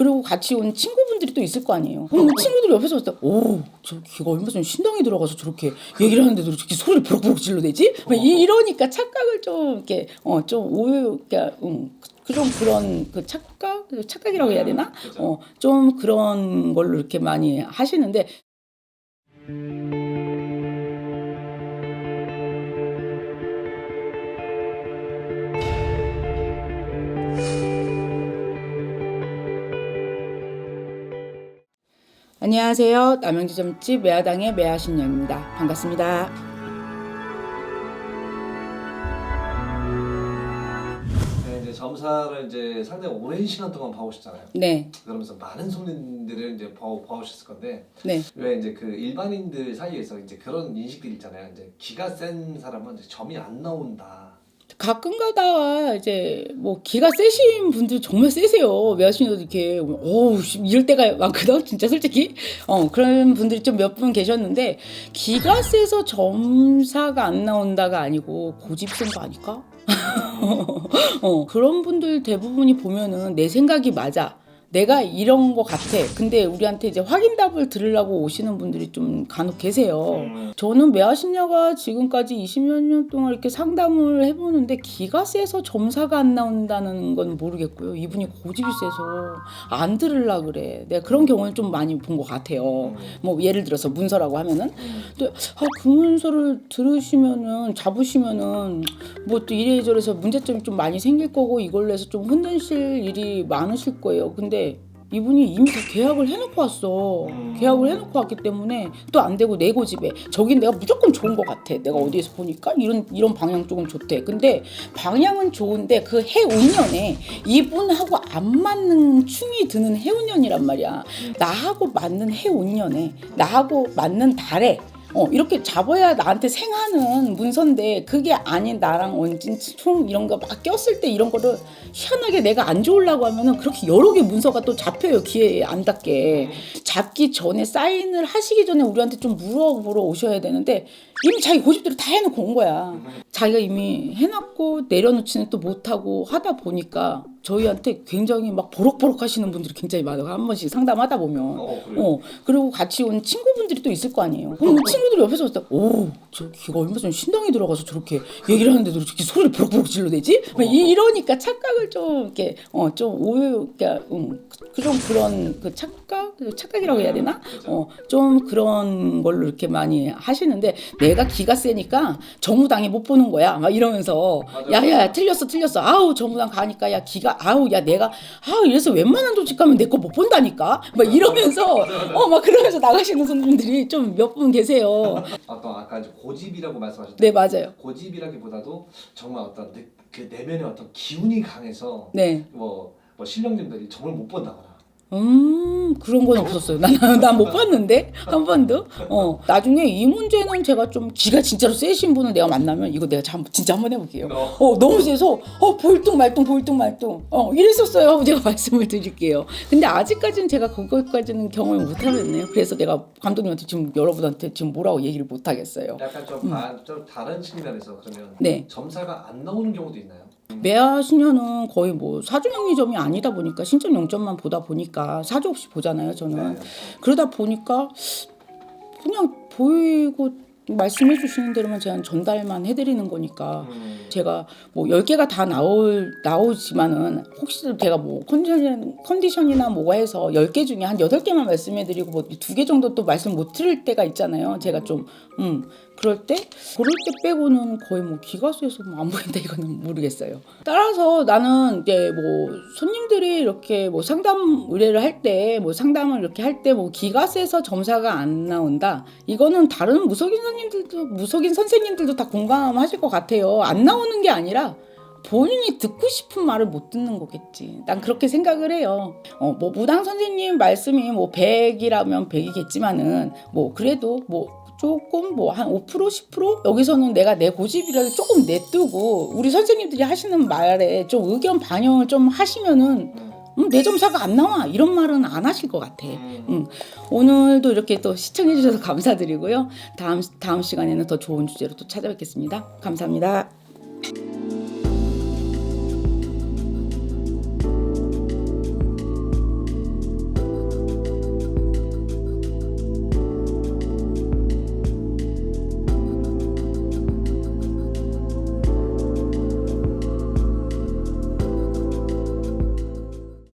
그리고 같이 온 친구분들이 또 있을 거 아니에요. 그럼 그 친구들이 옆에서 봤을 때, 오, 저 걔가 얼마 전에 신당에 들어가서 저렇게 얘기를 하는데도 저렇게 소리를 부럭부럭 질러대지? 막 이, 이러니까 착각을 좀 이렇게 어 좀 오해, 그러니까 음, 좀 그런 그 착각, 착각이라고 해야 되나? 어, 좀 그런 걸로 이렇게 많이 하시는데 안녕하세요. 남양주점집 매화당의 매화신녀입니다. 반갑습니다. 네, 이제 점사를 이제 상당히 오랜 시간 동안 봐오셨잖아요. 네, 그러면서 많은 손님들을 이제 봐, 봐오셨을 건데 네, 왜 이제 그 일반인들 사이에서 이제 그런 인식들 있잖아요. 이제 기가 센 사람은 이제 점이 안 나온다. 가끔 가다가 이제 뭐 기가 세신 분들 정말 세세요. 매화신녀도 이렇게 어우 씨, 이럴 때가 많거든. 진짜 솔직히 어 그런 분들이 좀 몇 분 계셨는데 기가 세서 점사가 안 나온다가 아니고 고집 센거 아닐까? 어 그런 분들 대부분이 보면은 내 생각이 맞아. 내가 이런 거 같아. 근데 우리한테 이제 확인답을 들으려고 오시는 분들이 좀 간혹 계세요. 음. 저는 매화신녀가 지금까지 20여 년 동안 이렇게 상담을 해보는데 기가 세서 점사가 안 나온다는 건 모르겠고요. 이분이 고집이 세서 안 들으려 그래. 내가 그런 경우는 좀 많이 본 것 같아요. 음. 뭐 예를 들어서 문서라고 하면은 음. 또 아, 그 문서를 들으시면은 잡으시면은 뭐 또 이래저래서 문제점이 좀 많이 생길 거고 이걸로 해서 좀 흔드실 일이 많으실 거예요. 근데 이분이 이미 다 계약을 해놓고 왔어. 음. 계약을 해놓고 왔기 때문에 또 안 되고 내 고집에 저긴 내가 무조건 좋은 것 같아. 내가 어디에서 보니까 이런 이런 방향 쪽은 좋대. 근데 방향은 좋은데 그 해운년에 이분하고 안 맞는 충이 드는 해운년이란 말이야. 나하고 맞는 해운년에 나하고 맞는 달에 어 이렇게 잡아야 나한테 생하는 문서인데 그게 아닌 나랑 원진 총 이런 거 막 꼈을 때 이런 거를 희한하게 내가 안 좋으려고 하면은 그렇게 여러 개 문서가 또 잡혀요 기회에 안 닿게 잡기 전에 사인을 하시기 전에 우리한테 좀 물어보러 오셔야 되는데 이미 자기 고집대로 다 해놓고 온 거야 자기가 이미 해놨고 내려놓지는 또 못하고 하다 보니까 저희한테 굉장히 막 버럭버럭 하시는 분들이 굉장히 많아요 한 번씩 상담하다 보면 어. 어 그리고 같이 온 친구분들이 또 있을 거 아니에요. 그럼 그 친구들이 옆에서 봤을 때, 오, 저 걔가 얼마 전에 신당에 들어가서 저렇게 얘기를 하는데도 저렇게 소리를 부럭부럭 질러대지? 막 이, 이러니까 착각을 좀 이렇게 어 좀 오해, 그러니까 음, 그좀 그런 그 착각, 착각이라고 해야 되나? 어 좀 그런 걸로 이렇게 많이 하시는데 내가 기가 세니까 정무당에 못 보는 거야. 막 이러면서. 야야 틀렸어 틀렸어. 아우 정무당 가니까 야 기가 아우 야 내가 아우 이래서 웬만한 조직 가면 내 거 못 본다니까. 막 이러면서 어 막 그러면서 나가시는 손님들이 좀 몇 분 계세요. 어떤 아까 이제 고집이라고 말씀하셨는데 네 맞아요. 고집이라기보다도 정말 어떤 내, 그 내면의 어떤 기운이 강해서 네. 뭐, 뭐 신령님들이 점을 못 본다거나 음 그런 건 없었어요. 난난못 봤는데 한 번도. 어 나중에 이 문제는 제가 좀 기가 진짜로 세신 분을 내가 만나면 이거 내가 참 진짜 한번 해볼게요. 어. 어 너무 세서 어 볼뚱 말뚱 볼뚱 말뚱 어 이랬었어요 제가 말씀을 드릴게요. 근데 아직까지는 제가 그것까지는 경험을 못 하겠네요. 그래서 내가 감독님한테 지금 여러분한테 지금 뭐라고 얘기를 못 하겠어요. 약간 좀, 다, 좀 다른 측면에서 그러면 음. 네. 점사가 안 나오는 경우도 있나요? 매화 신녀는 거의 뭐 사주명리점이 아니다 보니까 신점 영점만 보다 보니까 사주 없이 보잖아요 저는 네. 그러다 보니까 그냥 보이고 말씀해 주시는 대로만 제가 전달만 해드리는 거니까 음. 제가 뭐 10개가 다 나올, 나오지만은 혹시 제가 뭐 컨디션, 컨디션이나 뭐가 해서 10개 중에 한 8개만 말씀해 드리고 뭐두개 정도 또 말씀 못 드릴 때가 있잖아요. 제가 좀, 음, 그럴 때? 그럴 때 빼고는 거의 뭐 기가 쇠서 뭐 안 보인다 이거는 모르겠어요. 따라서 나는 이제 뭐 손님들이 이렇게 뭐 상담 의뢰를 할 때 뭐 상담을 이렇게 할 때 뭐 기가 세서 점사가 안 나온다. 이거는 다른 무속인 선생 님들도 무속인 선생님들도 다 공감하실 것 같아요. 안 나오는 게 아니라 본인이 듣고 싶은 말을 못 듣는 거겠지. 난 그렇게 생각을 해요. 어, 뭐 무당 선생님 말씀이 뭐 100이라면 100이겠지만은 뭐 그래도 뭐 조금 뭐 한 5% 10% 여기서는 내가 내 고집이라도 조금 내두고 우리 선생님들이 하시는 말에 좀 의견 반영을 좀 하시면은 음, 내 점사가 안 나와 이런 말은 안 하실 것 같아. 음. 음, 오늘도 이렇게 또 시청해 주셔서 감사드리고요. 다음 다음 시간에는 더 좋은 주제로 또 찾아뵙겠습니다. 감사합니다.